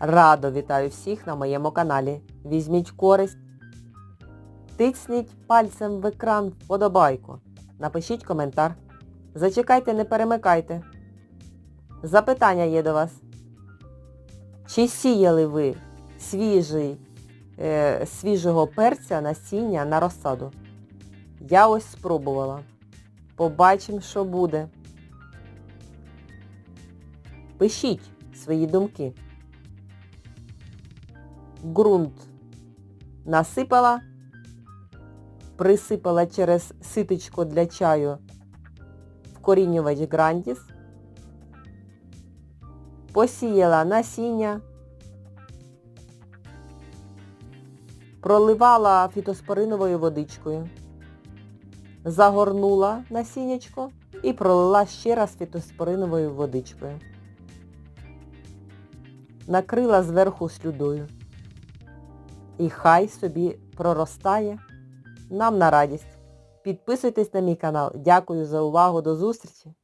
Радо вітаю всіх на моєму каналі. Візьміть користь. Тицніть пальцем в екран вподобайку. Напишіть коментар. Зачекайте, не перемикайте. Запитання є до вас. Чи сіяли ви свіжий, е, свіжого перця насіння на розсаду? Я ось спробувала. Побачимо, що буде. Пишіть свої думки. Ґрунт насипала, присипала через ситочко для чаю вкорінювач Грандіс, посіяла насіння, проливала фітоспориновою водичкою, загорнула насіннячко і пролила ще раз фітоспориновою водичкою. Накрила зверху слюдою. І хай собі проростає нам на радість. Підписуйтесь на мій канал. Дякую за увагу. До зустрічі!